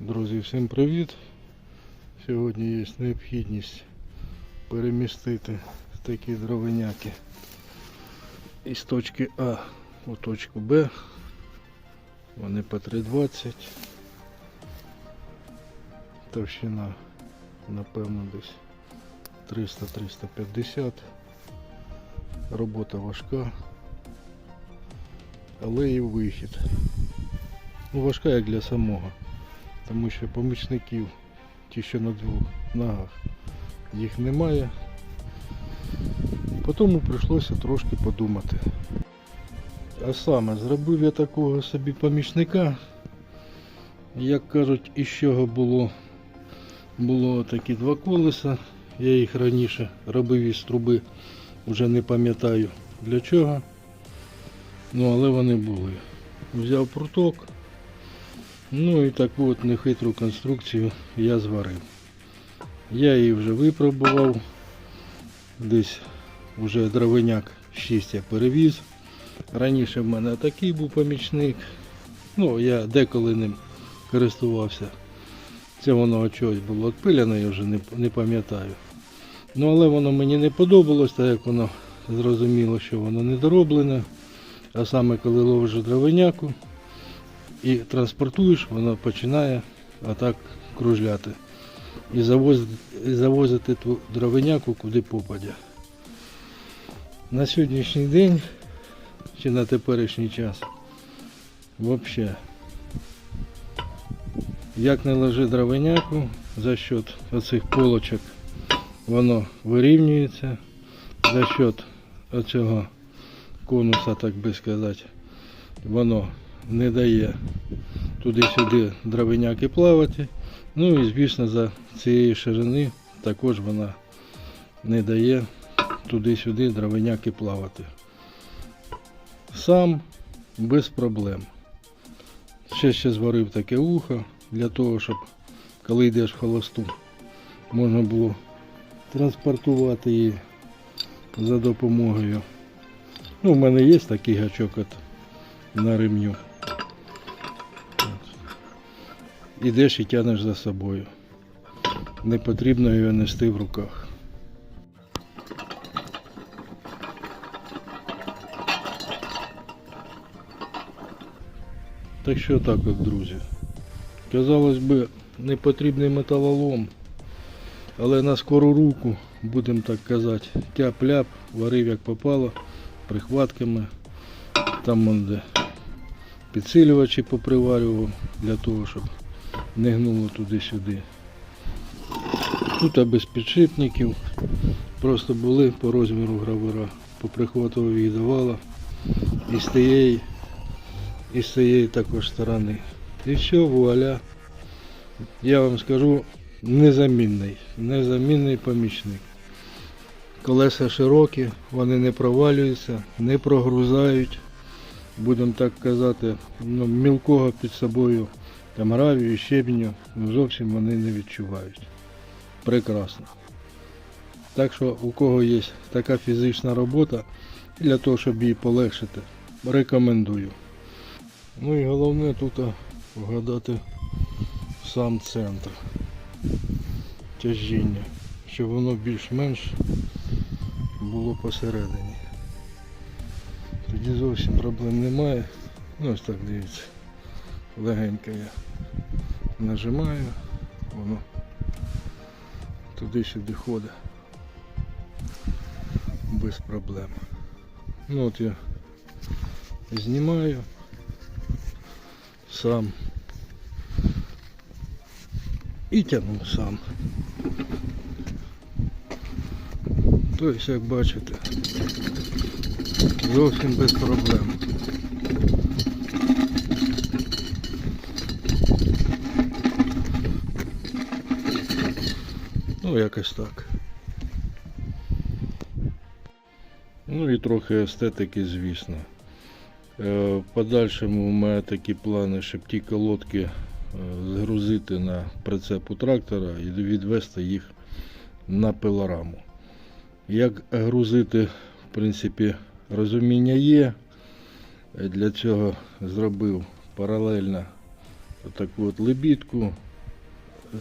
Друзі, всім привіт! Сьогодні є необхідність перемістити такі дровиняки із точки А у точку Б. Вони по 3,20. Товщина, напевно, десь 300-350. Робота важка, але і вихід. Ну, важка як для самого тому що помічників, ті, що на двох ногах, їх немає. Тому прийшлося трошки подумати. А саме, зробив я такого собі помічника, як кажуть, із чого було, було такі два колеса. Я їх раніше робив із труби, вже не пам'ятаю для чого. Ну, але вони були. Взяв пруток, Ну і таку от нехитру конструкцію я зварив. Я її вже випробував. Десь вже дровиняк 6 я перевіз. Раніше в мене такий був помічник. Ну, я деколи ним користувався. Це воно чогось було відпиляне, я вже не, не пам'ятаю. Ну але воно мені не подобалось, так як воно зрозуміло, що воно недороблене. А саме коли ловиш дровиняку, і транспортуєш, воно починає отак кружляти. І завозити, і завозити ту дровиняку куди попадя. На сьогоднішній день чи на теперішній час взагалі як не ложи дровиняку за счет оцих полочок воно вирівнюється за счет оцього конуса, так би сказати, воно не дає туди-сюди дровиняки плавати. Ну і звісно за цієї ширини також вона не дає туди-сюди дровиняки плавати. Сам без проблем. Ще ще зварив таке ухо для того, щоб коли йдеш в холосту, можна було транспортувати її за допомогою. Ну, у мене є такий гачок от на ремню. Ідеш і тянеш за собою. Не потрібно його нести в руках. Так що так от, друзі. Казалось би, не потрібний металолом, але на скору руку, будемо так казати, тяп-ляп, варив як попало, прихватками. Там де підсилювачі поприварював для того, щоб не гнуло туди-сюди. Тут без підшипників. Просто були по розміру гравера, поприхватував їх давала. І з тієї, і з цієї також сторони. І все, вуаля. Я вам скажу, незамінний, незамінний помічник. Колеса широкі, вони не провалюються, не прогрузають, будемо так казати, ну, мілкого під собою там гравію, щебеню, ну, зовсім вони не відчувають. Прекрасно. Так що у кого є така фізична робота, для того, щоб її полегшити, рекомендую. Ну і головне тут вгадати сам центр тяжіння, щоб воно більш-менш було посередині. Тоді зовсім проблем немає. Ну ось так дивіться. Легенько я нажимаю, воно туди-сюди ходить без проблем. Ну от я знімаю сам і тягну сам. Тобто, як бачите, зовсім без проблем. Ну, якось так. Ну і трохи естетики, звісно. Е, В подальшому у мене такі плани, щоб ті колодки е, згрузити на прицепу трактора і відвести їх на пилораму. Як грузити, в принципі, розуміння є. Для цього зробив паралельно таку от лебідку.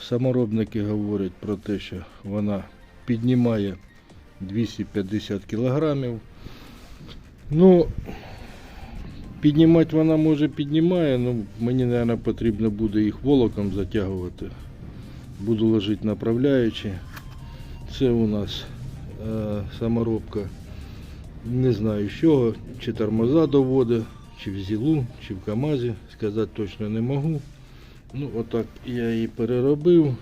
Саморобники говорять про те, що вона піднімає 250 кілограмів. Ну, піднімати вона може піднімає, ну мені, мабуть, потрібно буде їх волоком затягувати. Буду ложити направляючи. Це у нас е, саморобка. Не знаю з чого, чи тормоза доводить, чи в ЗІЛу, чи в КАМАЗі, сказати точно не можу. Ну, отак я її переробив.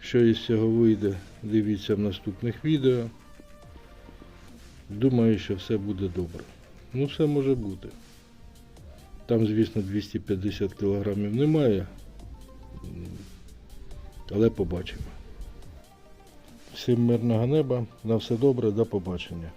Що із цього вийде, дивіться в наступних відео. Думаю, що все буде добре. Ну, все може бути. Там, звісно, 250 кг немає. Але побачимо. Всім мирного неба, на все добре, до побачення.